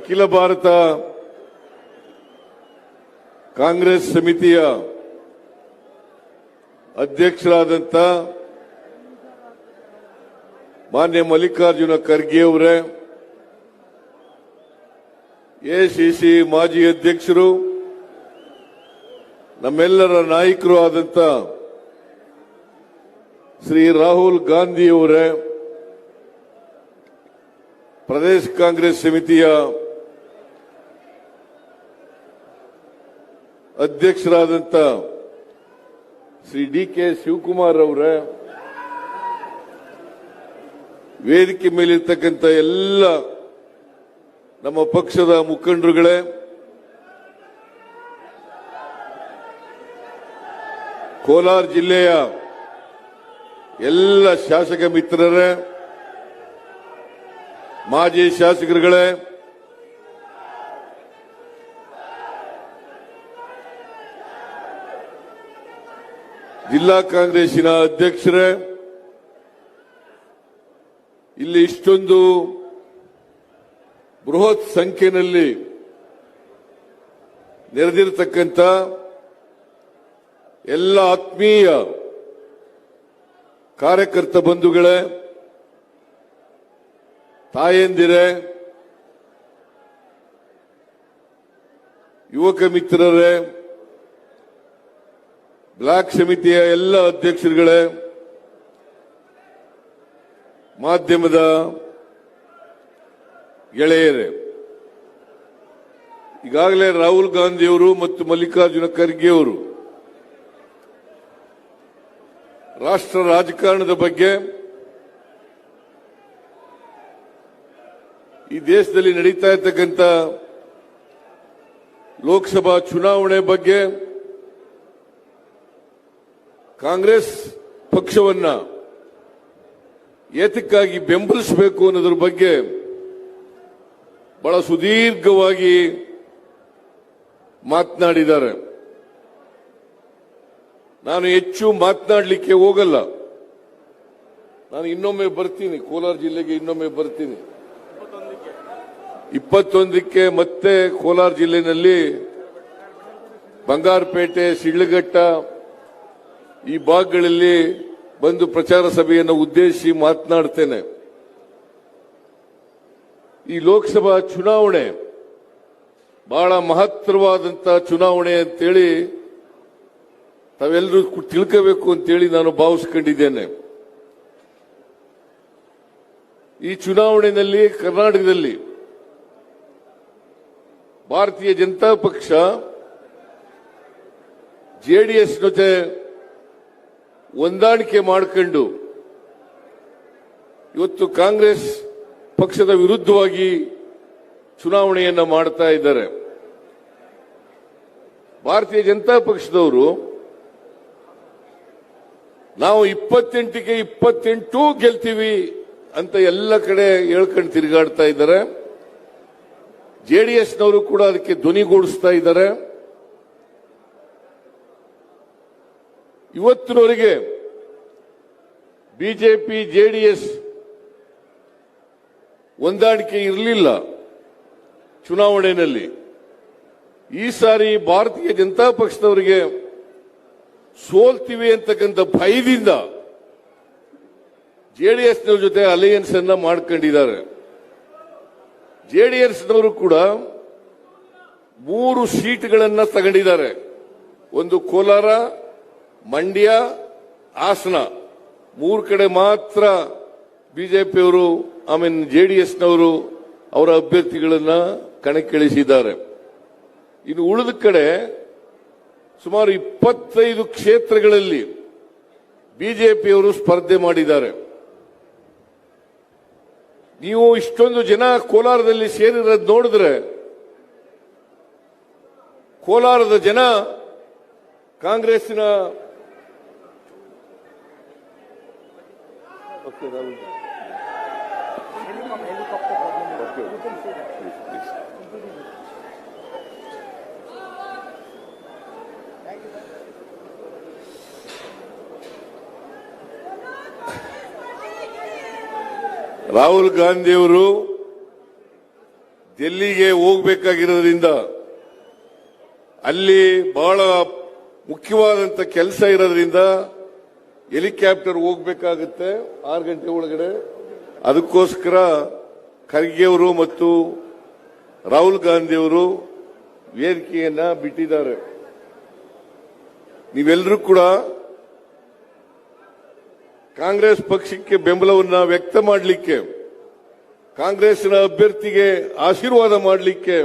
ಅಖಿಲ ಭಾರತ ಕಾಂಗ್ರೆಸ್ ಸಮಿತಿಯ ಅಧ್ಯಕ್ಷರಾದಂಥ ಮಾನ್ಯ ಮಲ್ಲಿಕಾರ್ಜುನ ಖರ್ಗೆ ಅವರೇ ಎಸಿಸಿ ಮಾಜಿ ಅಧ್ಯಕ್ಷರು, ನಮ್ಮೆಲ್ಲರ ನಾಯಕರು ಆದಂತ ಶ್ರೀ ರಾಹುಲ್ ಗಾಂಧಿ ಅವರೇ, ಪ್ರದೇಶ ಕಾಂಗ್ರೆಸ್ ಸಮಿತಿಯ ಅಧ್ಯಕ್ಷರಾದಂಥ ಶ್ರೀ ಡಿ ಕೆ ಶಿವಕುಮಾರ್ ಅವರ, ವೇದಿಕೆ ಮೇಲಿರ್ತಕ್ಕಂಥ ಎಲ್ಲ ನಮ್ಮ ಪಕ್ಷದ ಮುಖಂಡರುಗಳೇ, ಕೋಲಾರ ಜಿಲ್ಲೆಯ ಎಲ್ಲ ಶಾಸಕ ಮಿತ್ರರೇ, ಮಾಜಿ ಶಾಸಕರುಗಳೇ ಜಿಲ್ಲಾ ಕಾಂಗ್ರೆಸ್ಸಿನ ಅಧ್ಯಕ್ಷರೇ, ಇಲ್ಲಿ ಇಷ್ಟೊಂದು ಬೃಹತ್ ಸಂಖ್ಯೆಯಲ್ಲಿ ನೆರೆದಿರತಕ್ಕಂಥ ಎಲ್ಲ ಆತ್ಮೀಯ ಕಾರ್ಯಕರ್ತ ಬಂಧುಗಳೇ, ತಾಯಂದಿರೇ, ಯುವಕ ಮಿತ್ರರೇ ಬ್ಲಾಕ್ ಸಮಿತಿಯ ಎಲ್ಲ ಅಧ್ಯಕ್ಷರುಗಳೇ, ಮಾಧ್ಯಮದ ಗೆಳೆಯರೇ, ಈಗಾಗಲೇ ರಾಹುಲ್ ಗಾಂಧಿಯವರು ಮತ್ತು ಮಲ್ಲಿಕಾರ್ಜುನ ಖರ್ಗೆ ಅವರು ರಾಷ್ಟ್ರ ರಾಜಕಾರಣದ ಬಗ್ಗೆ ಈ ದೇಶದಲ್ಲಿ ನಡೀತಾ ಇರ್ತಕ್ಕಂಥ ಲೋಕಸಭಾ ಚುನಾವಣೆ ಬಗ್ಗೆ ಕಾಂಗ್ರೆಸ್ ಪಕ್ಷವನ್ನ ಏತಕ್ಕಾಗಿ ಬೆಂಬಲಿಸಬೇಕು ಅನ್ನೋದ್ರ ಬಗ್ಗೆ ಬಹಳ ಸುದೀರ್ಘವಾಗಿ ಮಾತನಾಡಿದ್ದಾರೆ. ನಾನು ಹೆಚ್ಚು ಮಾತನಾಡಲಿಕ್ಕೆ ಹೋಗಲ್ಲ. ನಾನು ಇನ್ನೊಮ್ಮೆ ಬರ್ತೀನಿ, ಕೋಲಾರ ಜಿಲ್ಲೆಗೆ ಇನ್ನೊಮ್ಮೆ ಬರ್ತೀನಿ. ಇಪ್ಪತ್ತೊಂದಕ್ಕೆ ಮತ್ತೆ ಕೋಲಾರ ಜಿಲ್ಲೆಯಲ್ಲಿ ಬಂಗಾರಪೇಟೆ ಶಿಡ್ಲಘಟ್ಟ ಈ ಭಾಗಗಳಲ್ಲಿ ಬಂದು ಪ್ರಚಾರ ಸಭೆಯನ್ನು ಉದ್ದೇಶಿಸಿ ಮಾತನಾಡ್ತೇನೆ. ಈ ಲೋಕಸಭಾ ಚುನಾವಣೆ ಬಹಳ ಮಹತ್ತರವಾದಂತಹ ಚುನಾವಣೆ ಅಂತೇಳಿ ತಾವೆಲ್ಲರೂ ತಿಳ್ಕೋಬೇಕು ಅಂತೇಳಿ ನಾನು ಭಾವಿಸ್ಕೊಂಡಿದ್ದೇನೆ. ಈ ಚುನಾವಣೆಯಲ್ಲಿ ಕರ್ನಾಟಕದಲ್ಲಿ ಭಾರತೀಯ ಜನತಾ ಪಕ್ಷ ಜೆಡಿಎಸ್ ಜೊತೆ ಹೊಂದಾಣಿಕೆ ಮಾಡಿಕೊಂಡು ಇವತ್ತು ಕಾಂಗ್ರೆಸ್ ಪಕ್ಷದ ವಿರುದ್ಧವಾಗಿ ಚುನಾವಣೆಯನ್ನು ಮಾಡ್ತಾ ಇದ್ದಾರೆ. ಭಾರತೀಯ ಜನತಾ ಪಕ್ಷದವರು ನಾವು ಇಪ್ಪತ್ತೆಂಟಿಗೆ ಇಪ್ಪತ್ತೆಂಟು ಗೆಲ್ತೀವಿ ಅಂತ ಎಲ್ಲ ಕಡೆ ಹೇಳ್ಕೊಂಡು ತಿರುಗಾಡ್ತಾ ಇದ್ದಾರೆ. ಜೆಡಿಎಸ್ನವರು ಕೂಡ ಅದಕ್ಕೆ ಧ್ವನಿಗೂಡಿಸ್ತಾ ಇದ್ದಾರೆ. ಇವತ್ತಿನವರೆಗೆ ಬಿಜೆಪಿ, ಜೆಡಿಎಸ್ ಹೊಂದಾಣಿಕೆ ಇರಲಿಲ್ಲ ಚುನಾವಣೆಯಲ್ಲಿ. ಈ ಸಾರಿ ಭಾರತೀಯ ಜನತಾ ಪಕ್ಷದವರಿಗೆ ಸೋಲ್ತೀವಿ ಅಂತಕ್ಕಂಥ ಭಯದಿಂದ ಜೆಡಿಎಸ್ನವ್ರ ಜೊತೆ ಅಲಯನ್ಸ್ ಅನ್ನ ಮಾಡ್ಕೊಂಡಿದ್ದಾರೆ. ಜೆಡಿಎಸ್ನವರು ಕೂಡ ಮೂರು ಸೀಟ್ಗಳನ್ನ ತಗೊಂಡಿದ್ದಾರೆ. ಒಂದು ಕೋಲಾರ ಮಂಡ್ಯ ಹಾಸನ, ಮೂರು ಕಡೆ ಮಾತ್ರ ಬಿಜೆಪಿಯವರು ಆಮೇಲೆ ಎಸ್ನವರು ಅವರ ಅಭ್ಯರ್ಥಿಗಳನ್ನ ಕಣಕ್ಕಿಳಿಸಿದ್ದಾರೆ. ಇನ್ನು ಉಳಿದ ಕಡೆ ಸುಮಾರು ಇಪ್ಪತ್ತೈದು ಕ್ಷೇತ್ರಗಳಲ್ಲಿ ಬಿಜೆಪಿಯವರು ಸ್ಪರ್ಧೆ ಮಾಡಿದ್ದಾರೆ. ನೀವು ಇಷ್ಟೊಂದು ಜನ ಕೋಲಾರದಲ್ಲಿ ಸೇರಿರೋದು ನೋಡಿದ್ರೆ ಕೋಲಾರದ ಜನ ಕಾಂಗ್ರೆಸ್ಸಿನ ರಾಹುಲ್ ಗಾಂಧಿಯವರು ಡೆಲ್ಲಿಗೆ ಹೋಗಬೇಕಾಗಿರೋದ್ರಿಂದ ಅಲ್ಲಿ ಬಹಳ ಮುಖ್ಯವಾದಂತ ಕೆಲಸ ಇರೋದ್ರಿಂದ ಹೆಲಿಕಾಪ್ಟರ್ ಹೋಗ್ಬೇಕಾಗುತ್ತೆ, ಆರು ಗಂಟೆ ಒಳಗಡೆ. ಅದಕ್ಕೋಸ್ಕರ ಖರ್ಗೆ ಅವರು ಮತ್ತು ರಾಹುಲ್ ಗಾಂಧಿ ಅವರು ವೇದಿಕೆಯನ್ನ ಬಿಟ್ಟಿದ್ದಾರೆ. ನೀವೆಲ್ಲರೂ ಕೂಡ ಕಾಂಗ್ರೆಸ್ ಪಕ್ಷಕ್ಕೆ ಬೆಂಬಲವನ್ನ ವ್ಯಕ್ತ ಮಾಡಲಿಕ್ಕೆ ಕಾಂಗ್ರೆಸ್ನ ಅಭ್ಯರ್ಥಿಗೆ ಆಶೀರ್ವಾದ ಮಾಡಲಿಕ್ಕೆ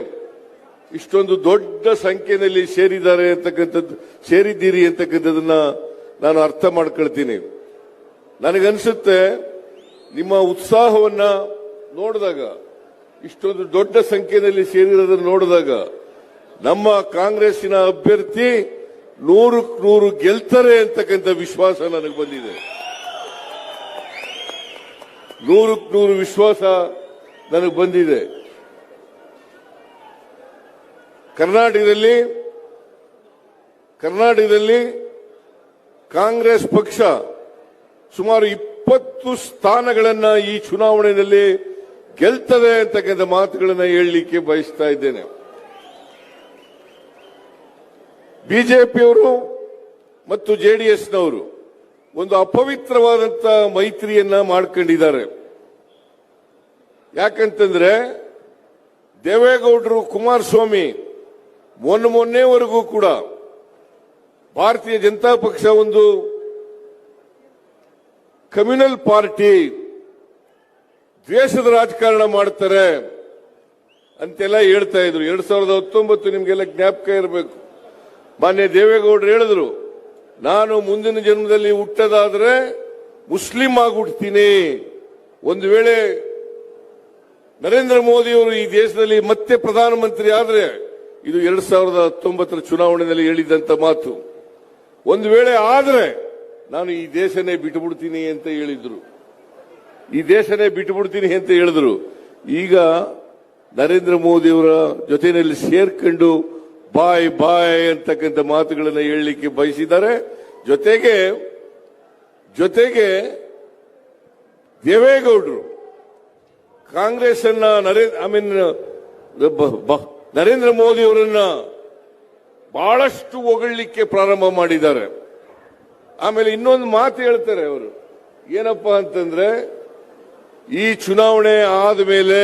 ಇಷ್ಟೊಂದು ದೊಡ್ಡ ಸಂಖ್ಯೆಯಲ್ಲಿ ಸೇರಿದ್ದಾರೆ ಅಂತಕ್ಕಂಥದ್ದು, ಸೇರಿದ್ದೀರಿ ಅಂತಕ್ಕಂಥದ್ದನ್ನ ನಾನು ಅರ್ಥ ಮಾಡ್ಕೊಳ್ತೀನಿ. ನನಗನ್ಸುತ್ತೆ ನಿಮ್ಮ ಉತ್ಸಾಹವನ್ನ ನೋಡಿದಾಗ, ಇಷ್ಟೊಂದು ದೊಡ್ಡ ಸಂಖ್ಯೆಯಲ್ಲಿ ಸೇರಿರೋದನ್ನು ನೋಡಿದಾಗ, ನಮ್ಮ ಕಾಂಗ್ರೆಸ್ಸಿನ ಅಭ್ಯರ್ಥಿ ನೂರಕ್ಕೆ ನೂರು ಗೆಲ್ತಾರೆ ಅಂತಕ್ಕಂಥ ವಿಶ್ವಾಸ ನನಗೆ ಬಂದಿದೆ. ನೂರಕ್ಕೆ ನೂರು ವಿಶ್ವಾಸ ನನಗೆ ಬಂದಿದೆ. ಕರ್ನಾಟಕದಲ್ಲಿ ಕರ್ನಾಟಕದಲ್ಲಿ ಕಾಂಗ್ರೆಸ್ ಪಕ್ಷ ಸುಮಾರು ಇಪ್ಪತ್ತು ಸ್ಥಾನಗಳನ್ನ ಈ ಚುನಾವಣೆಯಲ್ಲಿ ಗೆಲ್ತದೆ ಅಂತಕ್ಕಂಥ ಮಾತುಗಳನ್ನು ಹೇಳಲಿಕ್ಕೆ ಬಯಸ್ತಾ ಇದ್ದೇನೆ. ಬಿಜೆಪಿಯವರು ಮತ್ತು ಜೆಡಿಎಸ್ನವರು ಒಂದು ಅಪವಿತ್ರವಾದಂತ ಮೈತ್ರಿಯನ್ನ ಮಾಡ್ಕೊಂಡಿದ್ದಾರೆ. ಯಾಕಂತಂದ್ರೆ ದೇವೇಗೌಡರು ಕುಮಾರಸ್ವಾಮಿ ಮೊನ್ನೆ ಮೊನ್ನೆವರೆಗೂ ಕೂಡ ಭಾರತೀಯ ಜನತಾ ಪಕ್ಷ ಒಂದು ಕಮ್ಯುನಲ್ ಪಾರ್ಟಿ ದ್ವೇಷದ ರಾಜಕಾರಣ ಮಾಡ್ತಾರೆ ಅಂತೆಲ್ಲ ಹೇಳ್ತಾ ಇದ್ರು. ಎರಡ್ ಸಾವಿರದ ಹತ್ತೊಂಬತ್ತು ನಿಮ್ಗೆಲ್ಲ ಜ್ಞಾಪಕ ಇರಬೇಕು. ಮಾನ್ಯ ದೇವೇಗೌಡರು ಹೇಳಿದ್ರು, ನಾನು ಮುಂದಿನ ಜನ್ಮದಲ್ಲಿ ಹುಟ್ಟದಾದ್ರೆ ಮುಸ್ಲಿಂ ಆಗಿ ಹುಟ್ಟತೀನಿ ಒಂದು ವೇಳೆ ನರೇಂದ್ರ ಮೋದಿ ಅವರು ಈ ದೇಶದಲ್ಲಿ ಮತ್ತೆ ಪ್ರಧಾನಮಂತ್ರಿ ಆದ್ರೆ ಇದು ಎರಡ್ ಸಾವಿರದ ಹತ್ತೊಂಬತ್ತರ ಚುನಾವಣೆಯಲ್ಲಿ ಹೇಳಿದಂತ ಮಾತು. ಒಂದು ವೇಳೆ ಆದರೆ ನಾನು ಈ ದೇಶನೇ ಬಿಟ್ಟುಬಿಡ್ತೀನಿ ಅಂತ ಹೇಳಿದ್ರು. ಈ ದೇಶನೇ ಬಿಟ್ಟುಬಿಡ್ತೀನಿ ಅಂತ ಹೇಳಿದ್ರು. ಈಗ ನರೇಂದ್ರ ಮೋದಿ ಅವರ ಜೊತೆಯಲ್ಲಿ ಸೇರ್ಕೊಂಡು ಬಾಯ್ ಬಾಯ್ ಅಂತಕ್ಕಂಥ ಮಾತುಗಳನ್ನು ಹೇಳಲಿಕ್ಕೆ ಬಯಸಿದ್ದಾರೆ. ಜೊತೆಗೆ ಜೊತೆಗೆ ದೇವೇಗೌಡರು ಕಾಂಗ್ರೆಸ್ ಅನ್ನ ನರೇಂದ್ರ ಐ ಮೀನ್ ನರೇಂದ್ರ ಮೋದಿ ಅವರನ್ನ ಬಹಳಷ್ಟು ಹೊಗಳಲಿಕ್ಕೆ ಪ್ರಾರಂಭ ಮಾಡಿದ್ದಾರೆ. ಆಮೇಲೆ ಇನ್ನೊಂದು ಮಾತು ಹೇಳ್ತಾರೆ ಅವರು. ಏನಪ್ಪಾ ಅಂತಂದ್ರೆ, ಈ ಚುನಾವಣೆ ಆದ ಮೇಲೆ,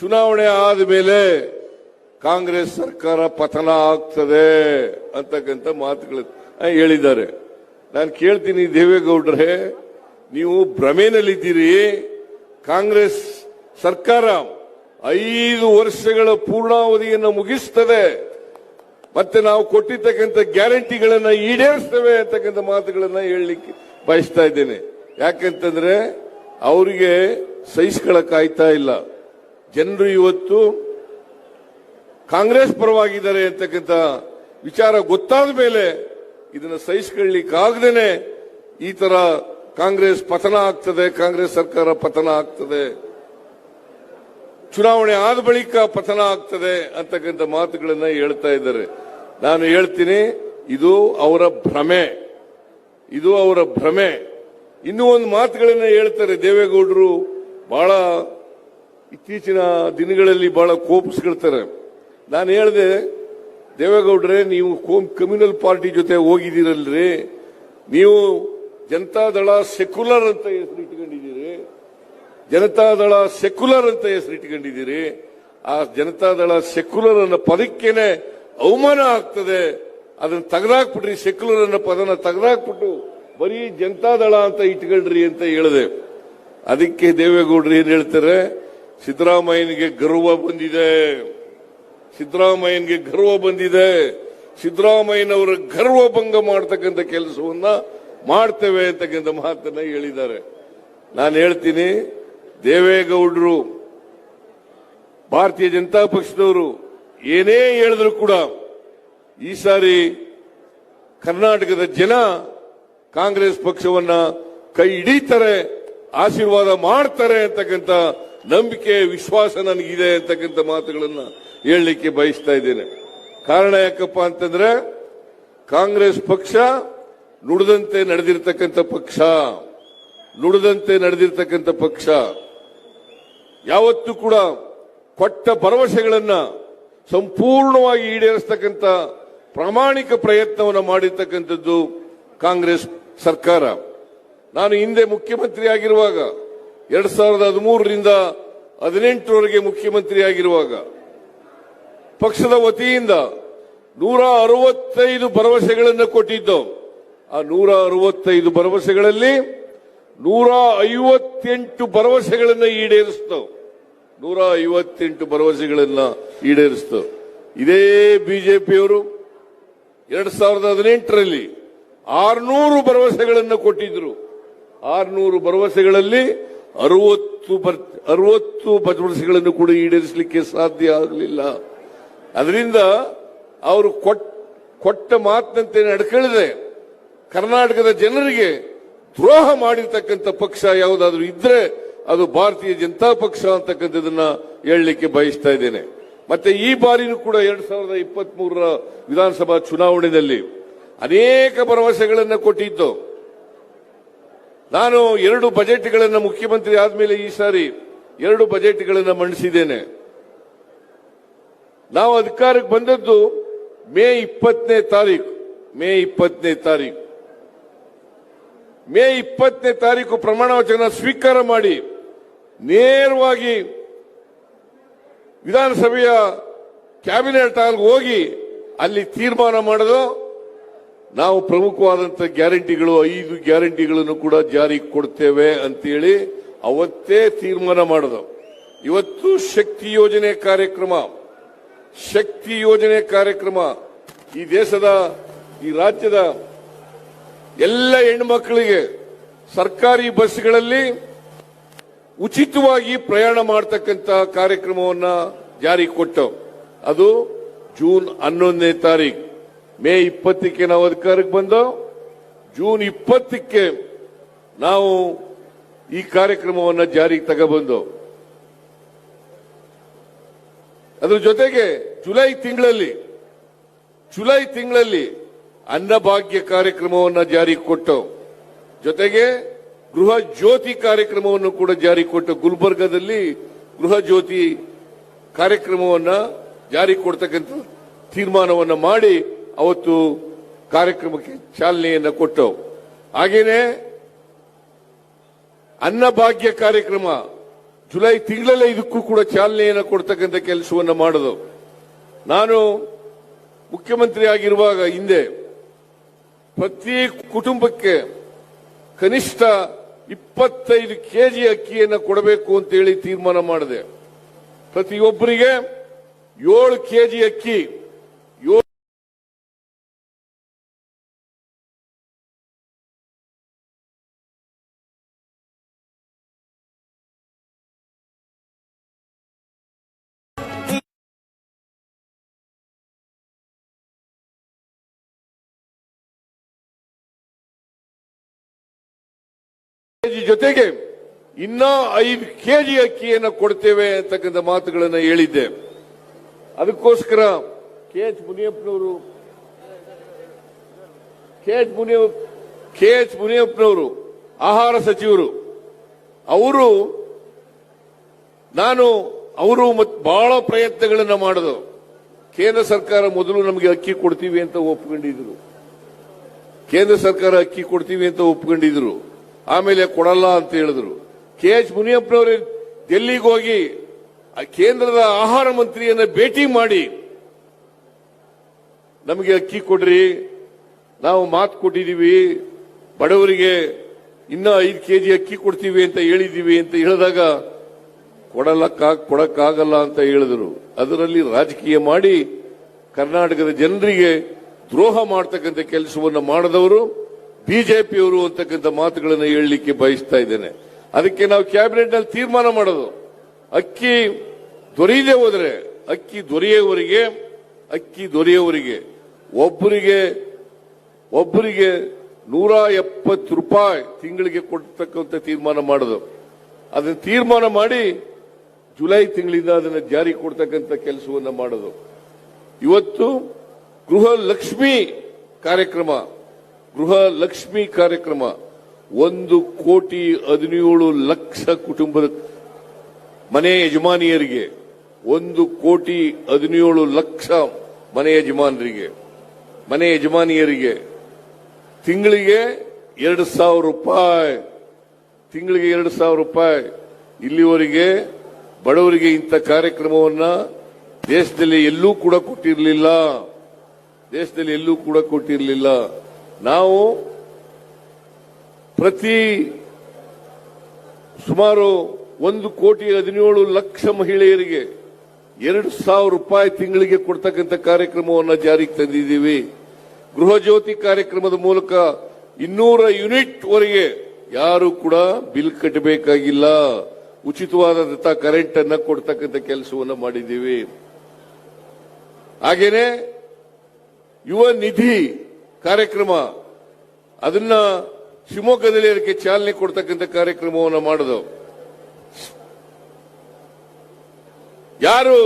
ಚುನಾವಣೆ ಆದ ಮೇಲೆ ಕಾಂಗ್ರೆಸ್ ಸರ್ಕಾರ ಪತನ ಆಗ್ತದೆ ಅಂತಕ್ಕಂಥ ಮಾತುಗಳು ಹೇಳಿದ್ದಾರೆ. ನಾನು ಕೇಳ್ತೀನಿ ದೇವೇಗೌಡ್ರೆ, ನೀವು ಭ್ರಮೆನಲ್ಲಿದ್ದೀರಿ? ಕಾಂಗ್ರೆಸ್ ಸರ್ಕಾರ ಐದು ವರ್ಷಗಳ ಪೂರ್ಣಾವಧಿಯನ್ನು ಮುಗಿಸ್ತದೆ. ಮತ್ತೆ ನಾವು ಕೊಟ್ಟಿರ್ತಕ್ಕಂಥ ಗ್ಯಾರಂಟಿಗಳನ್ನ ಈಡೇರಿಸ್ತೇವೆ ಅಂತಕ್ಕಂಥ ಮಾತುಗಳನ್ನ ಹೇಳಲಿಕ್ಕೆ ಬಯಸ್ತಾ ಇದ್ದೇನೆ. ಯಾಕಂತಂದ್ರೆ ಅವರಿಗೆ ಸಹಿಸ್ಕೊಳಕ್ಕಾಯ್ತಾ ಇಲ್ಲ. ಜನರು ಇವತ್ತು ಕಾಂಗ್ರೆಸ್ ಪರವಾಗಿದ್ದಾರೆ ಅಂತಕ್ಕಂಥ ವಿಚಾರ ಗೊತ್ತಾದ ಮೇಲೆ ಇದನ್ನ ಸಹಿಸ್ಕೊಳ್ಳಿಕ್ಕಾಗದೇನೆ ಈ ತರ ಕಾಂಗ್ರೆಸ್ ಪತನ ಆಗ್ತದೆ, ಕಾಂಗ್ರೆಸ್ ಸರ್ಕಾರ ಪತನ ಆಗ್ತದೆ, ಚುನಾವಣೆ ಆದ ಬಳಿಕ ಪತನ ಆಗ್ತದೆ ಅಂತಕ್ಕಂಥ ಮಾತುಗಳನ್ನ ಹೇಳ್ತಾ ಇದ್ದಾರೆ. ನಾನು ಹೇಳ್ತೀನಿ, ಇದು ಅವರ ಭ್ರಮೆ. ಇದು ಅವರ ಭ್ರಮೆ. ಇನ್ನೂ ಒಂದು ಮಾತುಗಳನ್ನ ಹೇಳ್ತಾರೆ ದೇವೇಗೌಡರು, ಬಹಳ ಇತ್ತೀಚಿನ ದಿನಗಳಲ್ಲಿ ಬಹಳ ಕೋಪಿಸ್ಕೊಳ್ತಾರೆ. ನಾನು ಹೇಳಿದೆ, ದೇವೇಗೌಡ್ರೆ, ನೀವು ಕಮ್ಯುನಲ್ ಪಾರ್ಟಿ ಜೊತೆ ಹೋಗಿದ್ದೀರಲ್ರಿ. ನೀವು ಜನತಾದಳ ಸೆಕ್ಯುಲರ್ ಅಂತ ಹೆಸರು ಇಟ್ಕೊಂಡಿದ್ದೀರಿ. ಜನತಾದಳ ಸೆಕ್ಯುಲರ್ ಅಂತ ಹೆಸರು ಇಟ್ಕೊಂಡಿದ್ದೀರಿ. ಆ ಜನತಾದಳ ಸೆಕ್ಯುಲರ್ ಅನ್ನೋ ಪದಕ್ಕೇನೆ ಅವಮಾನ ಆಗ್ತದೆ. ಅದನ್ನ ತೆಗೆದಾಕ್ಬಿಟ್ರಿ ಸೆಕ್ಯುಲರ್ ಅನ್ನೋ ಪದನ ತೆಗೆದಾಕ್ಬಿಟ್ಟು, ಬರೀ ಜನತಾದಳ ಅಂತ ಇಟ್ಕೊಳ್ರಿ ಅಂತ ಹೇಳಿದೆ. ಅದಕ್ಕೆ ದೇವೇಗೌಡರು ಏನ್ ಹೇಳ್ತಾರೆ? ಸಿದ್ದರಾಮಯ್ಯನಿಗೆ ಗರ್ವ ಬಂದಿದೆ. ಸಿದ್ದರಾಮಯ್ಯನಿಗೆ ಗರ್ವ ಬಂದಿದೆ. ಸಿದ್ದರಾಮಯ್ಯನವರ ಗರ್ವ ಭಂಗ ಮಾಡತಕ್ಕಂಥ ಕೆಲಸವನ್ನ ಮಾಡ್ತೇವೆ ಅಂತಕ್ಕಂಥ ಮಾತನ್ನ ಹೇಳಿದ್ದಾರೆ. ನಾನು ಹೇಳ್ತೀನಿ, ದೇವೇಗೌಡರು, ಭಾರತೀಯ ಜನತಾ ಪಕ್ಷದವರು ಏನೇ ಹೇಳಿದ್ರು ಕೂಡ ಈ ಸಾರಿ ಕರ್ನಾಟಕದ ಜನ ಕಾಂಗ್ರೆಸ್ ಪಕ್ಷವನ್ನ ಕೈ ಹಿಡಿತಾರೆ, ಆಶೀರ್ವಾದ ಮಾಡ್ತಾರೆ ಅಂತಕ್ಕಂಥ ನಂಬಿಕೆ, ವಿಶ್ವಾಸ ನನಗಿದೆ ಅಂತಕ್ಕಂಥ ಮಾತುಗಳನ್ನ ಹೇಳಲಿಕ್ಕೆ ಬಯಸ್ತಾ ಇದ್ದೇನೆ. ಕಾರಣ ಯಾಕಪ್ಪ ಅಂತಂದ್ರೆ ಕಾಂಗ್ರೆಸ್ ಪಕ್ಷ ನುಡಿದಂತೆ ನಡೆದಿರ್ತಕ್ಕಂಥ ಪಕ್ಷ, ನುಡಿದಂತೆ ನಡೆದಿರ್ತಕ್ಕಂಥ ಪಕ್ಷ, ಯಾವತ್ತೂ ಕೂಡ ಕೊಟ್ಟ ಭರವಸೆಗಳನ್ನ ಸಂಪೂರ್ಣವಾಗಿ ಈಡೇರಿಸತಕ್ಕಂಥ ಪ್ರಾಮಾಣಿಕ ಪ್ರಯತ್ನವನ್ನು ಮಾಡಿರ್ತಕ್ಕಂಥದ್ದು ಕಾಂಗ್ರೆಸ್ ಸರ್ಕಾರ. ನಾನು ಹಿಂದೆ ಮುಖ್ಯಮಂತ್ರಿ ಆಗಿರುವಾಗ ಎರಡ್ ಸಾವಿರದ ಹದಿಮೂರರಿಂದ ಹದಿನೆಂಟರವರೆಗೆ ಮುಖ್ಯಮಂತ್ರಿ ಆಗಿರುವಾಗ ಪಕ್ಷದ ವತಿಯಿಂದ ನೂರ ಅರವತ್ತೈದು ಭರವಸೆಗಳನ್ನು ಕೊಟ್ಟಿದ್ದು, ಆ ನೂರ ಅರವತ್ತೈದು ಭರವಸೆಗಳಲ್ಲಿ ನೂರ ಐವತ್ತೆಂಟು ಭರವಸೆಗಳನ್ನು ಈಡೇರಿಸ್ತು ನೂರ ಐವತ್ತೆಂಟು ಭರವಸೆಗಳನ್ನ ಈಡೇರಿಸ್ತು. ಇದೇ ಬಿಜೆಪಿಯವರು ಎರಡ್ ಸಾವಿರದ ಹದಿನೆಂಟರಲ್ಲಿ ಆರ್ನೂರು ಭರವಸೆಗಳನ್ನು ಕೊಟ್ಟಿದ್ರು. ಆರ್ನೂರು ಭರವಸೆಗಳಲ್ಲಿ ಅರವತ್ತು ಅರವತ್ತು ಭರವಸೆಗಳನ್ನು ಕೂಡ ಈಡೇರಿಸಲಿಕ್ಕೆ ಸಾಧ್ಯ ಆಗಲಿಲ್ಲ. ಅದರಿಂದ ಅವರು ಕೊಟ್- ಕೊಟ್ಟ ಮಾತಿನಂತೆ ನಡ್ಕೊಳ್ಳದೆ ಕರ್ನಾಟಕದ ಜನರಿಗೆ ದ್ರೋಹ ಮಾಡಿರ್ತಕ್ಕಂಥ ಪಕ್ಷ ಯಾವುದಾದ್ರೂ ಇದ್ರೆ ಅದು ಭಾರತೀಯ ಜನತಾ ಪಕ್ಷ ಅಂತಕ್ಕಂಥದನ್ನ ಹೇಳಲಿಕ್ಕೆ ಬಯಸ್ತಾ ಇದ್ದೇನೆ. ಮತ್ತೆ ಈ ಬಾರಿನೂ ಕೂಡ ಎರಡ್ ಸಾವಿರದ ಇಪ್ಪತ್ತ್ ಮೂರರ ವಿಧಾನಸಭಾ ಚುನಾವಣೆಯಲ್ಲಿ ಅನೇಕ ಭರವಸೆಗಳನ್ನು ಕೊಟ್ಟಿದ್ದು ನಾನು ಎರಡು ಬಜೆಟ್ಗಳನ್ನು ಮುಖ್ಯಮಂತ್ರಿ ಆದಮೇಲೆ ಈ ಸಾರಿ ಎರಡು ಬಜೆಟ್ಗಳನ್ನು ಮಂಡಿಸಿದ್ದೇನೆ. ನಾವು ಅಧಿಕಾರಕ್ಕೆ ಬಂದದ್ದು ಮೇ ಇಪ್ಪತ್ತನೇ ತಾರೀಕು. ಮೇ ಇಪ್ಪತ್ತನೇ ತಾರೀಕು. ಮೇ ಇಪ್ಪತ್ತನೇ ತಾರೀಕು ಪ್ರಮಾಣ ವಚನ ಸ್ವೀಕಾರ ಮಾಡಿ ನೇರವಾಗಿ ವಿಧಾನಸಭೆಯ ಕ್ಯಾಬಿನೆಟ್ ಆಗಿ ಹೋಗಿ ಅಲ್ಲಿ ತೀರ್ಮಾನ ಮಾಡಲು ನಾವು ಪ್ರಮುಖವಾದಂತ ಗ್ಯಾರಂಟಿಗಳು, ಐದು ಗ್ಯಾರಂಟಿಗಳನ್ನು ಕೂಡ ಜಾರಿಗೆ ಕೊಡ್ತೇವೆ ಅಂತೇಳಿ ಅವತ್ತೇ ತೀರ್ಮಾನ ಮಾಡೋದು. ಇವತ್ತು ಶಕ್ತಿ ಯೋಜನೆ ಕಾರ್ಯಕ್ರಮ. ಶಕ್ತಿ ಯೋಜನೆ ಕಾರ್ಯಕ್ರಮ. ಈ ದೇಶದ, ಈ ರಾಜ್ಯದ ಎಲ್ಲ ಹೆಣ್ಮಕ್ಕಳಿಗೆ ಸರ್ಕಾರಿ ಬಸ್ಗಳಲ್ಲಿ ಉಚಿತವಾಗಿ ಪ್ರಯಾಣ ಮಾಡತಕ್ಕಂತಹ ಕಾರ್ಯಕ್ರಮವನ್ನ ಜಾರಿಗೆ ಕೊಟ್ಟು ಅದು ಜೂನ್ ಹನ್ನೊಂದನೇ ತಾರೀಕು ಮೇ ಇಪ್ಪತ್ತಕ್ಕೆ ನಾವು ಅಧಿಕಾರಕ್ಕೆ ಬಂದೋ, ಜೂನ್ ಇಪ್ಪತ್ತಕ್ಕೆ ನಾವು ಈ ಕಾರ್ಯಕ್ರಮವನ್ನ ಜಾರಿಗೆ ತಗೊಬಂದು. ಅದರ ಜೊತೆಗೆ ಜುಲೈ ತಿಂಗಳಲ್ಲಿ ಜುಲೈ ತಿಂಗಳಲ್ಲಿ ಅನ್ನಭಾಗ್ಯ ಕಾರ್ಯಕ್ರಮವನ್ನ ಜಾರಿಗೆ ಕೊಟ್ಟು. ಜೊತೆಗೆ ಗೃಹ ಜ್ಯೋತಿ ಕಾರ್ಯಕ್ರಮವನ್ನು ಕೂಡ ಜಾರಿ ಕೊಟ್ಟ ಗುಲ್ಬರ್ಗಾದಲ್ಲಿ ಗೃಹ ಜ್ಯೋತಿ ಕಾರ್ಯಕ್ರಮವನ್ನ ಜಾರಿ ಕೊಡ್ತಕ್ಕಂಥ ತೀರ್ಮಾನವನ್ನು ಮಾಡಿ ಅವತ್ತು ಕಾರ್ಯಕ್ರಮಕ್ಕೆ ಚಾಲನೆಯನ್ನು ಕೊಟ್ಟವು. ಹಾಗೇನೆ ಅನ್ನಭಾಗ್ಯ ಕಾರ್ಯಕ್ರಮ ಜುಲೈ ತಿಂಗಳಲ್ಲೇ ಇದಕ್ಕೂ ಕೂಡ ಚಾಲನೆಯನ್ನು ಕೊಡ್ತಕ್ಕಂಥ ಕೆಲಸವನ್ನು ಮಾಡಿದವು ನಾನು ಮುಖ್ಯಮಂತ್ರಿ ಆಗಿರುವಾಗ ಹಿಂದೆ ಪ್ರತಿ ಕುಟುಂಬಕ್ಕೆ ಕನಿಷ್ಠ ಇಪ್ಪತ್ತೈದು ಕೆಜಿ ಅಕ್ಕಿಯನ್ನು ಕೊಡಬೇಕು ಅಂತೇಳಿ ತೀರ್ಮಾನ ಮಾಡಿದೆ. ಪ್ರತಿಯೊಬ್ಬರಿಗೆ ಏಳು ಕೆಜಿ ಅಕ್ಕಿ ಜೊತೆಗೆ ಇನ್ನ ಐದು ಕೆಜಿ ಅಕ್ಕಿಯನ್ನು ಕೊಡ್ತೇವೆ ಅಂತಕ್ಕಂಥ ಮಾತುಗಳನ್ನು ಹೇಳಿದ್ದೆ. ಅದಕ್ಕೋಸ್ಕರ K H ಮುನಿಯಪ್ಪನವರು, K H Muniyappa, K H ಮುನಿಯಪ್ಪನವರು, ಆಹಾರ ಸಚಿವರು, ಅವರು, ನಾನು ಅವರು ಬಹಳ ಪ್ರಯತ್ನಗಳನ್ನ ಮಾಡಿದ್ರು. ಕೇಂದ್ರ ಸರ್ಕಾರ ಮೊದಲು ನಮಗೆ ಅಕ್ಕಿ ಕೊಡ್ತೀವಿ ಅಂತ ಒಪ್ಕೊಂಡಿದ್ರು. ಕೇಂದ್ರ ಸರ್ಕಾರ ಅಕ್ಕಿ ಕೊಡ್ತೀವಿ ಅಂತ ಒಪ್ಕೊಂಡಿದ್ರು. ಆಮೇಲೆ ಕೊಡಲ್ಲ ಅಂತ ಹೇಳಿದ್ರು. ಕೆ ಎಚ್ ಮುನಿಯಪ್ಪನವರೇ ಡೆಲ್ಲಿಗೆ ಹೋಗಿ ಕೇಂದ್ರದ ಆಹಾರ ಮಂತ್ರಿಯನ್ನ ಭೇಟಿ ಮಾಡಿ, ನಮಗೆ ಅಕ್ಕಿ ಕೊಡ್ರಿ, ನಾವು ಮಾತು ಕೊಟ್ಟಿದ್ದೀವಿ ಬಡವರಿಗೆ ಇನ್ನ ಐದು ಕೆಜಿ ಅಕ್ಕಿ ಕೊಡ್ತೀವಿ ಅಂತ ಹೇಳಿದೀವಿ ಅಂತ ಹೇಳಿದಾಗ ಕೊಡಲಕ್ಕ, ಕೊಡಕ್ಕಾಗಲ್ಲ ಅಂತ ಹೇಳಿದ್ರು. ಅದರಲ್ಲಿ ರಾಜಕೀಯ ಮಾಡಿ ಕರ್ನಾಟಕದ ಜನರಿಗೆ ದ್ರೋಹ ಮಾಡ್ತಕ್ಕಂಥ ಕೆಲಸವನ್ನು ಮಾಡದವರು ಬಿಜೆಪಿಯವರು ಅಂತಕ್ಕಂಥ ಮಾತುಗಳನ್ನು ಹೇಳಲಿಕ್ಕೆ ಬಯಸ್ತಾ ಇದ್ದೇನೆ. ಅದಕ್ಕೆ ನಾವು ಕ್ಯಾಬಿನೆಟ್ನಲ್ಲಿ ತೀರ್ಮಾನ ಮಾಡೋದು. ಅಕ್ಕಿ ದೊರೆಯದೆ ಹೋದರೆ, ಅಕ್ಕಿ ದೊರೆಯುವವರಿಗೆ ಅಕ್ಕಿ ದೊರೆಯುವವರಿಗೆ ಒಬ್ಬರಿಗೆ ಒಬ್ಬರಿಗೆ ನೂರ ಎಪ್ಪತ್ತು ರೂಪಾಯಿ ತಿಂಗಳಿಗೆ ಕೊಡ್ತಕ್ಕಂಥ ತೀರ್ಮಾನ ಮಾಡೋದು. ಅದನ್ನು ತೀರ್ಮಾನ ಮಾಡಿ ಜುಲೈ ತಿಂಗಳಿಂದ ಅದನ್ನು ಜಾರಿ ಕೊಡ್ತಕ್ಕಂಥ ಕೆಲಸವನ್ನ ಮಾಡೋದು. ಇವತ್ತು ಗೃಹ ಲಕ್ಷ್ಮಿ ಕಾರ್ಯಕ್ರಮ ಗೃಹ ಲಕ್ಷ್ಮಿ ಕಾರ್ಯಕ್ರಮ. ಒಂದು ಕೋಟಿ ಹದಿನೇಳು ಲಕ್ಷ ಕುಟುಂಬದ ಮನೆ ಯಜಮಾನಿಯರಿಗೆ, ಒಂದು ಕೋಟಿ ಹದಿನೇಳು ಲಕ್ಷ ಮನೆ ಯಜಮಾನರಿಗೆ, ಮನೆ ಯಜಮಾನಿಯರಿಗೆ ತಿಂಗಳಿಗೆ ಎರಡು ಸಾವಿರ ರೂಪಾಯಿ, ತಿಂಗಳಿಗೆ ಎರಡು ಸಾವಿರ ರೂಪಾಯಿ. ಇಲ್ಲಿವರೆಗೆ ಬಡವರಿಗೆ ಇಂಥ ಕಾರ್ಯಕ್ರಮವನ್ನ ದೇಶದಲ್ಲಿ ಎಲ್ಲೂ ಕೂಡ ಕೊಟ್ಟಿರಲಿಲ್ಲ. ದೇಶದಲ್ಲಿ ಎಲ್ಲೂ ಕೂಡ ಕೊಟ್ಟಿರಲಿಲ್ಲ. ನಾವು ಪ್ರತಿ ಸುಮಾರು ಒಂದು ಕೋಟಿ ಹದಿನೇಳು ಲಕ್ಷ ಮಹಿಳೆಯರಿಗೆ ಎರಡು ಸಾವಿರ ರೂಪಾಯಿ ತಿಂಗಳಿಗೆ ಕೊಡ್ತಕ್ಕಂಥ ಕಾರ್ಯಕ್ರಮವನ್ನು ಜಾರಿಗೆ ತಂದಿದ್ದೀವಿ. ಗೃಹ ಜ್ಯೋತಿ ಕಾರ್ಯಕ್ರಮದ ಮೂಲಕ ಇನ್ನೂರ ಯೂನಿಟ್ ವರೆಗೆ ಯಾರು ಕೂಡ ಬಿಲ್ ಕಟ್ಟಬೇಕಾಗಿಲ್ಲ. ಉಚಿತವಾದಂತಹ ಕರೆಂಟ್ ಅನ್ನ ಕೊಡ್ತಕ್ಕಂಥ ಕೆಲಸವನ್ನು ಮಾಡಿದ್ದೀವಿ. ಹಾಗೇನೆ ಯುವ ನಿಧಿ ಕಾರ್ಯಕ್ರಮ, ಅದನ್ನ ಶಿವಮೊಗ್ಗದಲ್ಲಿ ಅದಕ್ಕೆ ಚಾಲನೆ ಕೊಡ್ತಕ್ಕಂಥ ಕಾರ್ಯಕ್ರಮವನ್ನು ಮಾಡಿದವು ಯಾರು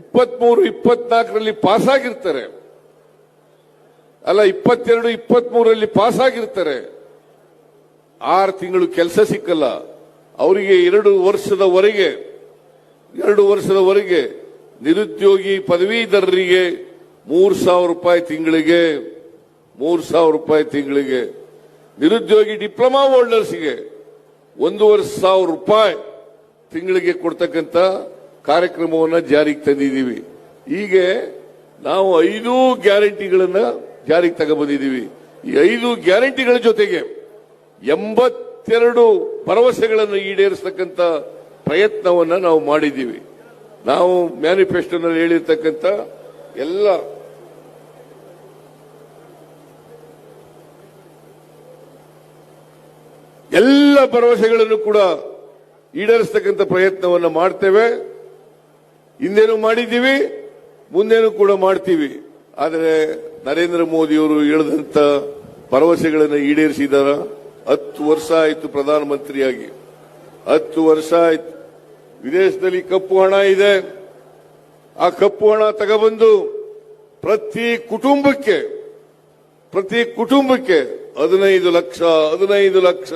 ಇಪ್ಪತ್ಮೂರು, ಇಪ್ಪತ್ನಾಲ್ಕರಲ್ಲಿ ಪಾಸ್ ಆಗಿರ್ತಾರೆ ಅಲ್ಲ, ಇಪ್ಪತ್ತೆರಡು, ಇಪ್ಪತ್ಮೂರರಲ್ಲಿ ಪಾಸ್ ಆಗಿರ್ತಾರೆ ಆರು ತಿಂಗಳು ಕೆಲಸ ಸಿಕ್ಕಲ್ಲ, ಅವರಿಗೆ ಎರಡು ವರ್ಷದವರೆಗೆ ಎರಡು ವರ್ಷದವರೆಗೆ ನಿರುದ್ಯೋಗಿ ಪದವೀಧರರಿಗೆ ಮೂರು ಸಾವಿರ ರೂಪಾಯಿ ತಿಂಗಳಿಗೆ ಮೂರು ಸಾವಿರ ರೂಪಾಯಿ ತಿಂಗಳಿಗೆ ನಿರುದ್ಯೋಗಿ ಡಿಪ್ಲೊಮಾ ಹೋಲ್ಡರ್ಸ್ಗೆ ಒಂದೂವರೆ ಸಾವಿರ ರೂಪಾಯಿ ತಿಂಗಳಿಗೆ ಕೊಡ್ತಕ್ಕಂಥ ಕಾರ್ಯಕ್ರಮವನ್ನು ಜಾರಿಗೆ ತಂದಿದ್ದೀವಿ. ಹೀಗೆ ನಾವು ಐದು ಗ್ಯಾರಂಟಿಗಳನ್ನ ಜಾರಿಗೆ ತಗೊಬಂದಿದ್ದೀವಿ ಈ ಐದು ಗ್ಯಾರಂಟಿಗಳ ಜೊತೆಗೆ ಎಂಬತ್ತೆರಡು ಭರವಸೆಗಳನ್ನು ಈಡೇರಿಸತಕ್ಕಂಥ ಪ್ರಯತ್ನವನ್ನ ನಾವು ಮಾಡಿದ್ದೀವಿ. ನಾವು ಮ್ಯಾನಿಫೆಸ್ಟೋನಲ್ಲಿ ಹೇಳಿರ್ತಕ್ಕಂಥ ಎಲ್ಲ ಎಲ್ಲ ಭರವಸೆಗಳನ್ನು ಕೂಡ ಈಡೇರಿಸತಕ್ಕಂಥ ಪ್ರಯತ್ನವನ್ನು ಮಾಡ್ತೇವೆ. ಹಿಂದೇನು ಮಾಡಿದ್ದೀವಿ, ಮುಂದೇನು ಕೂಡ ಮಾಡ್ತೀವಿ. ಆದರೆ ನರೇಂದ್ರ ಮೋದಿಯವರು ಹೇಳಿದಂಥ ಭರವಸೆಗಳನ್ನು ಈಡೇರಿಸಿದಾರ. ಹತ್ತು ವರ್ಷ ಆಯಿತು ಪ್ರಧಾನಮಂತ್ರಿಯಾಗಿ. ಹತ್ತು ವರ್ಷ ಆಯ್ತು. ವಿದೇಶದಲ್ಲಿ ಕಪ್ಪು ಹಣ ಇದೆ. ಆ ಕಪ್ಪು ಹಣ ತಗೊಬಂದು ಪ್ರತಿ ಕುಟುಂಬಕ್ಕೆ ಪ್ರತಿ ಕುಟುಂಬಕ್ಕೆ ಹದಿನೈದು ಲಕ್ಷ ಹದಿನೈದು ಲಕ್ಷ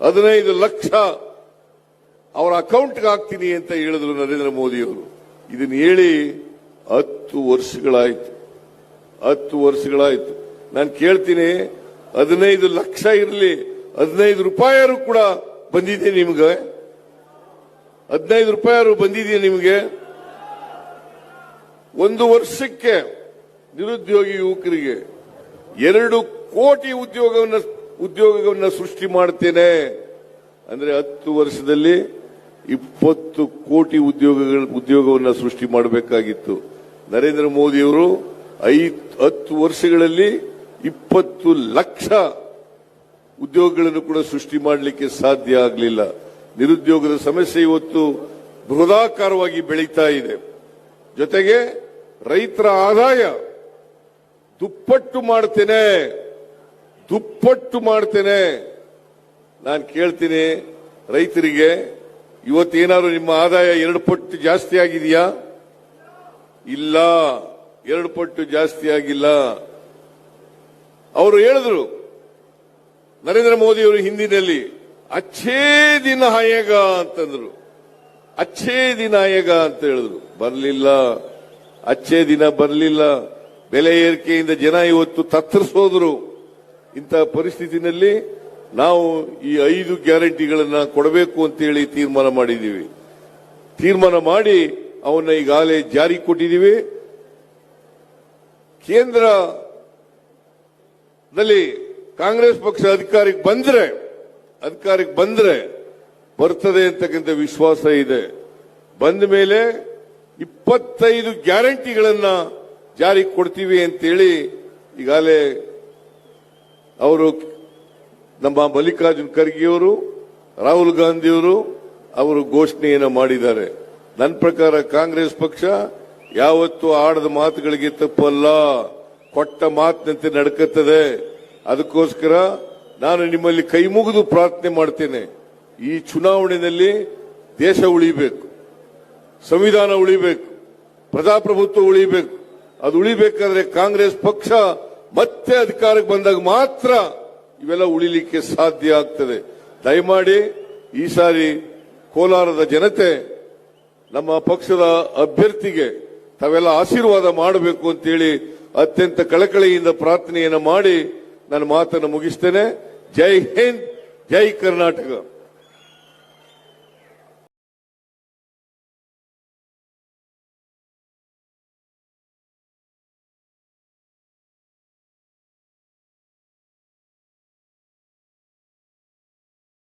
ಹದಿನೈದು ಲಕ್ಷ ಅವರ ಅಕೌಂಟ್ಗೆ ಹಾಕ್ತೀನಿ ಅಂತ ಹೇಳಿದ್ರು ನರೇಂದ್ರ ಮೋದಿಯವರು. ಇದನ್ನ ಹೇಳಿ ಹತ್ತು ವರ್ಷಗಳಾಯ್ತು. ಹತ್ತು ವರ್ಷಗಳಾಯ್ತು. ನಾನು ಕೇಳ್ತೀನಿ, ಹದಿನೈದು ಲಕ್ಷ ಇರಲಿ, ಹದಿನೈದು ರೂಪಾಯಿಯರು ಕೂಡ ಬಂದಿದೆ ನಿಮ್ಗೆ. ಹದಿನೈದು ರೂಪಾಯಿಯರು ಬಂದಿದೆಯಾ ನಿಮಗೆ? ಒಂದು ವರ್ಷಕ್ಕೆ ನಿರುದ್ಯೋಗಿ ಯುವಕರಿಗೆ ಎರಡು ಕೋಟಿ ಉದ್ಯೋಗವನ್ನ ಉದ್ಯೋಗವನ್ನ ಸೃಷ್ಟಿ ಮಾಡ್ತೇನೆ. ಅಂದ್ರೆ ಹತ್ತು ವರ್ಷದಲ್ಲಿ ಇಪ್ಪತ್ತು ಕೋಟಿ ಉದ್ಯೋಗಗಳ, ಉದ್ಯೋಗವನ್ನ ಸೃಷ್ಟಿ ಮಾಡಬೇಕಾಗಿತ್ತು. ನರೇಂದ್ರ ಮೋದಿಯವರು ಐದು, ಹತ್ತು ವರ್ಷಗಳಲ್ಲಿ ಇಪ್ಪತ್ತು ಲಕ್ಷ ಉದ್ಯೋಗಗಳನ್ನು ಕೂಡ ಸೃಷ್ಟಿ ಮಾಡಲಿಕ್ಕೆ ಸಾಧ್ಯ ಆಗಲಿಲ್ಲ. ನಿರುದ್ಯೋಗದ ಸಮಸ್ಯೆ ಇವತ್ತು ಬೃಹದಾಕಾರವಾಗಿ ಬೆಳೀತಾ ಇದೆ. ಜೊತೆಗೆ ರೈತರ ಆದಾಯ ದುಪ್ಪಟ್ಟು ಮಾಡ್ತೇನೆ. ದುಪ್ಪಟ್ಟು ಮಾಡ್ತೇನೆ. ನಾನು ಕೇಳ್ತೀನಿ, ರೈತರಿಗೆ, ಇವತ್ತೇನಾದ್ರು ನಿಮ್ಮ ಆದಾಯ ಎರಡು ಪಟ್ಟು ಜಾಸ್ತಿ ಆಗಿದೆಯಾ? ಇಲ್ಲ, ಎರಡು ಪಟ್ಟು ಜಾಸ್ತಿ ಆಗಿಲ್ಲ. ಅವರು ಹೇಳಿದ್ರು, ನರೇಂದ್ರ ಮೋದಿ ಅವರು ಹಿಂದಿನಲ್ಲಿ, ಅಚ್ಚೇ ದಿನ ಆಯೇಗ ಅಂತಂದ್ರು. ಅಚ್ಚೇ ದಿನ ಆಯೇಗ ಅಂತ ಹೇಳಿದ್ರು. ಬರಲಿಲ್ಲ, ಅಚ್ಚೇ ದಿನ ಬರಲಿಲ್ಲ. ಬೆಲೆ ಏರಿಕೆಯಿಂದ ಜನ ಇವತ್ತು ತತ್ತರಿಸೋದ್ರು. ಇಂತಹ ಪರಿಸ್ಥಿತಿನಲ್ಲಿ ನಾವು ಈ ಐದು ಗ್ಯಾರಂಟಿಗಳನ್ನ ಕೊಡಬೇಕು ಅಂತೇಳಿ ತೀರ್ಮಾನ ಮಾಡಿದ್ದೀವಿ. ತೀರ್ಮಾನ ಮಾಡಿ ಅವನ್ನ ಈಗಾಗಲೇ ಜಾರಿ ಕೊಟ್ಟಿದ್ದೀವಿ. ಕೇಂದ್ರದಲ್ಲಿ ಕಾಂಗ್ರೆಸ್ ಪಕ್ಷ ಅಧಿಕಾರಕ್ಕೆ ಬಂದ್ರೆ ಅಧಿಕಾರಕ್ಕೆ ಬಂದ್ರೆ ಬರ್ತದೆ ಅಂತಕ್ಕಂಥ ವಿಶ್ವಾಸ ಇದೆ. ಬಂದ ಮೇಲೆ ಇಪ್ಪತ್ತೈದು ಗ್ಯಾರಂಟಿಗಳನ್ನ ಜಾರಿಗೆ ಕೊಡ್ತೀವಿ ಅಂತೇಳಿ ಈಗಾಗಲೇ ಅವರು ನಮ್ಮ ಮಲ್ಲಿಕಾರ್ಜುನ್ ಖರ್ಗೆಯವರು, ರಾಹುಲ್ ಗಾಂಧಿಯವರು ಅವರು ಘೋಷಣೆಯನ್ನು ಮಾಡಿದ್ದಾರೆ. ನನ್ನ ಪ್ರಕಾರ ಕಾಂಗ್ರೆಸ್ ಪಕ್ಷ ಯಾವತ್ತೂ ಆಡದ ಮಾತುಗಳಿಗೆ ತಪ್ಪಲ್ಲ. ಕೊಟ್ಟ ಮಾತಿನಂತೆ ನಡ್ಕತ್ತದೆ. ಅದಕ್ಕೋಸ್ಕರ ನಾನು ನಿಮ್ಮಲ್ಲಿ ಕೈ ಮುಗಿದು ಪ್ರಾರ್ಥನೆ ಮಾಡ್ತೇನೆ. ಈ ಚುನಾವಣೆಯಲ್ಲಿ ದೇಶ ಉಳಿಬೇಕು. ಸಂವಿಧಾನ ಉಳಿಬೇಕು. ಪ್ರಜಾಪ್ರಭುತ್ವ ಉಳಿಬೇಕು. ಅದು ಉಳಿಬೇಕಾದ್ರೆ ಕಾಂಗ್ರೆಸ್ ಪಕ್ಷ ಮತ್ತೆ ಅಧಿಕಾರಕ್ಕೆ ಬಂದಾಗ ಮಾತ್ರ ಇವೆಲ್ಲ ಉಳಿಲಿಕ್ಕೆ ಸಾಧ್ಯ ಆಗ್ತದೆ. ದಯಮಾಡಿ ಈ ಸಾರಿ ಕೋಲಾರದ ಜನತೆ ನಮ್ಮ ಪಕ್ಷದ ಅಭ್ಯರ್ಥಿಗೆ ತಾವೆಲ್ಲ ಆಶೀರ್ವಾದ ಮಾಡಬೇಕು ಅಂತೇಳಿ ಅತ್ಯಂತ ಕಳಕಳಿಯಿಂದ ಪ್ರಾರ್ಥನೆಯನ್ನು ಮಾಡಿ ನನ್ನ ಮಾತನ್ನು ಮುಗಿಸ್ತೇನೆ. ಜೈ ಹಿಂದ್, ಜೈ ಕರ್ನಾಟಕ.